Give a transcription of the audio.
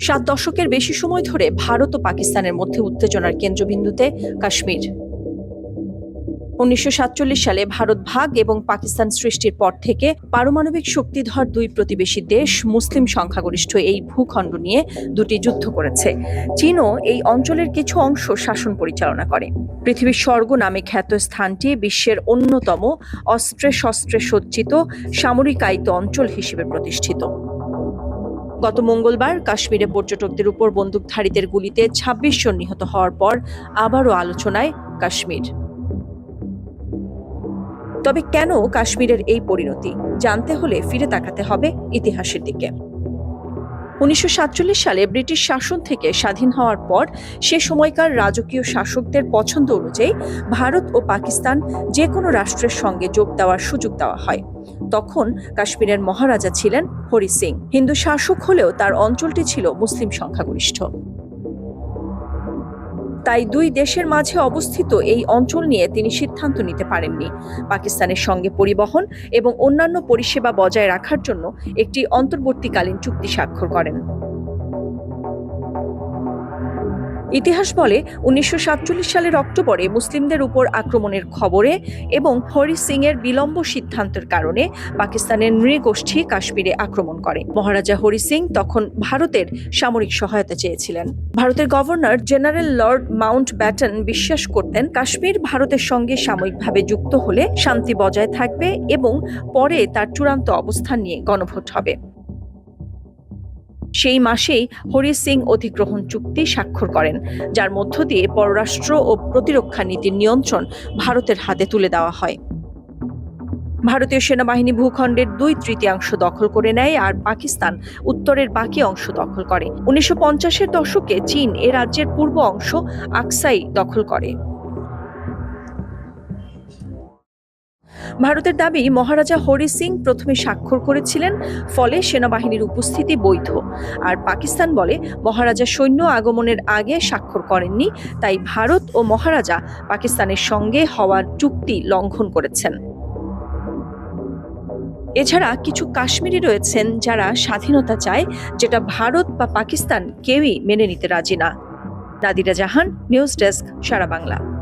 সাত দশকের বেশি সময় ধরে ভারত ও পাকিস্তানের মধ্যে উত্তেজনার কেন্দ্রবিন্দুতে কাশ্মীর। উনিশশো সাতচল্লিশ সালে ভারত ভাগ এবং পাকিস্তান সৃষ্টির পর থেকে পারমাণবিক শক্তিধর দুই প্রতিবেশী দেশ মুসলিম সংখ্যাগরিষ্ঠ এই ভূখণ্ড নিয়ে দুটি যুদ্ধ করেছে। চীনও এই অঞ্চলের কিছু অংশ শাসন পরিচালনা করে। পৃথিবীর স্বর্গ নামে খ্যাত স্থানটি বিশ্বের অন্যতম অস্ত্রে শস্ত্রে সজ্জিত সামরিকায়িত অঞ্চল হিসেবে প্রতিষ্ঠিত। গত মঙ্গলবার কাশ্মীরে পর্যটকদের উপর বন্দুকধারীদের গুলিতে ২৬ জন নিহত হওয়ার পর আবারও আলোচনায় কাশ্মীর। তবে কেন কাশ্মীরের এই পরিণতি? জানতে হলে ফিরে তাকাতে হবে ইতিহাসের দিকে। উনিশশো সাতচল্লিশ সালে ব্রিটিশ শাসন থেকে স্বাধীন হওয়ার পর, সে সময়কার রাজকীয় শাসকদের পছন্দ অনুযায়ী ভারত ও পাকিস্তান যে কোনো রাষ্ট্রের সঙ্গে যোগ দেওয়ার সুযোগ দেওয়া হয়। তখন কাশ্মীরের মহারাজা ছিলেন হরি সিং। হিন্দু শাসক হলেও তার অঞ্চলটি ছিল মুসলিম সংখ্যাগরিষ্ঠ। তাই দুই দেশের মাঝে অবস্থিত এই অঞ্চল নিয়ে তিনি সিদ্ধান্ত নিতে পারেননি। পাকিস্তানের সঙ্গে পরিবহন এবং অন্যান্য পরিষেবা বজায় রাখার জন্য একটি অন্তর্বর্তীকালীন চুক্তি স্বাক্ষর করেন। ইতিহাস বলে উনিশশো সাতচল্লিশ সালের অক্টোবরে মুসলিমদের উপর আক্রমণের খবরে এবং হরি সিং এর বিলম্ব সিদ্ধান্তের কারণে পাকিস্তানের নৃগোষ্ঠী কাশ্মীরে আক্রমণ করে। মহারাজা হরি সিং তখন ভারতের সামরিক সহায়তা চেয়েছিলেন। ভারতের governor general Lord Mountbatten বিশ্বাস করতেন, কাশ্মীর ভারতের সঙ্গে সাময়িকভাবে যুক্ত হলে শান্তি বজায় থাকবে এবং পরে তার চূড়ান্ত অবস্থান নিয়ে গণভোট হবে। সেই মাসেই হরি সিং অধিগ্রহণ চুক্তি স্বাক্ষর করেন, যার মধ্য দিয়ে পররাষ্ট্র ও প্রতিরক্ষা নীতির নিয়ন্ত্রণ ভারতের হাতে তুলে দেওয়া হয়। ভারতীয় সেনাবাহিনী ভূখণ্ডের দুই তৃতীয়াংশ দখল করে নেয় আর পাকিস্তান উত্তরের বাকি অংশ দখল করে। উনিশশো পঞ্চাশের দশকে চীন এ রাজ্যের পূর্ব অংশ আকসাই দখল করে। ভারতের দাবি, মহারাজা হরি সিং প্রথমে স্বাক্ষর করেছিলেন, ফলে সেনাবাহিনীর উপস্থিতি বৈধ। আর পাকিস্তান বলে, মহারাজা সৈন্য আগমনের আগে স্বাক্ষর করেননি, তাই ভারত ও মহারাজা পাকিস্তানের সঙ্গে হওয়ার চুক্তি লঙ্ঘন করেছেন। এছাড়া কিছু কাশ্মীরি রয়েছেন যারা স্বাধীনতা চায়, যেটা ভারত বা পাকিস্তান কেউই মেনে নিতে রাজি না। Nadira Jahan, news desk, Sara Bangla.